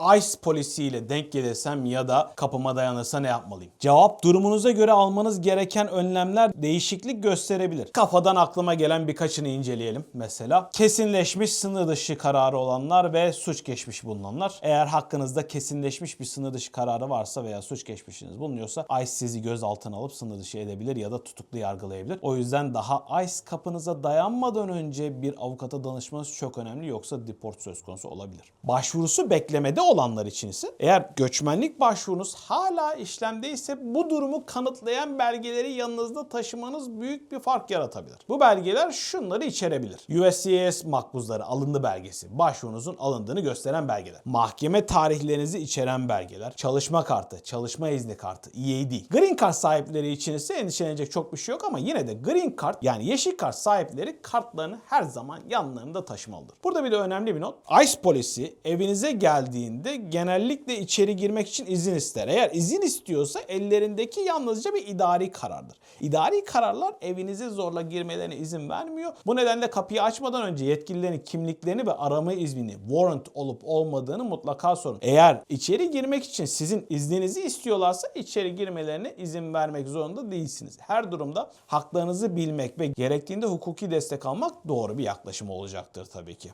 ICE polisiyle denk gelirsem ya da kapıma dayanırsa ne yapmalıyım? Cevap durumunuza göre almanız gereken önlemler değişiklik gösterebilir. Kafadan aklıma gelen birkaçını inceleyelim. Mesela kesinleşmiş sınır dışı kararı olanlar ve suç geçmiş bulunanlar. Eğer hakkınızda kesinleşmiş bir sınır dışı kararı varsa veya suç geçmişiniz bulunuyorsa ICE sizi gözaltına alıp sınır dışı edebilir ya da tutuklu yargılayabilir. O yüzden daha ICE kapınıza dayanmadan önce bir avukata danışmanız çok önemli yoksa deport söz konusu olabilir. Başvurusu beklemede olanlar için ise eğer göçmenlik başvurunuz hala işlemdeyse bu durumu kanıtlayan belgeleri yanınızda taşımanız büyük bir fark yaratabilir. Bu belgeler şunları içerebilir. USCIS makbuzları alındı belgesi, başvurunuzun alındığını gösteren belgeler. Mahkeme tarihlerinizi içeren belgeler, çalışma kartı, çalışma izni kartı, EAD. Green Card sahipleri için ise endişelenecek çok bir şey yok ama yine de Green Card yani yeşil kart sahipleri kartlarını her zaman yanlarında taşımalıdır. Burada bir de önemli bir not. ICE polisi evinize geldiğinde genellikle içeri girmek için izin ister. Eğer izin istiyorsa ellerindeki yalnızca bir idari karardır. İdari kararlar evinize zorla girmelerine izin vermiyor. Bu nedenle kapıyı açmadan önce yetkililerin kimliklerini ve arama iznini, warrant olup olmadığını mutlaka sorun. Eğer içeri girmek için sizin izninizi istiyorlarsa içeri girmelerine izin vermek zorunda değilsiniz. Her durumda haklarınızı bilmek ve gerektiğinde hukuki destek almak doğru bir yaklaşım olacaktır tabii ki.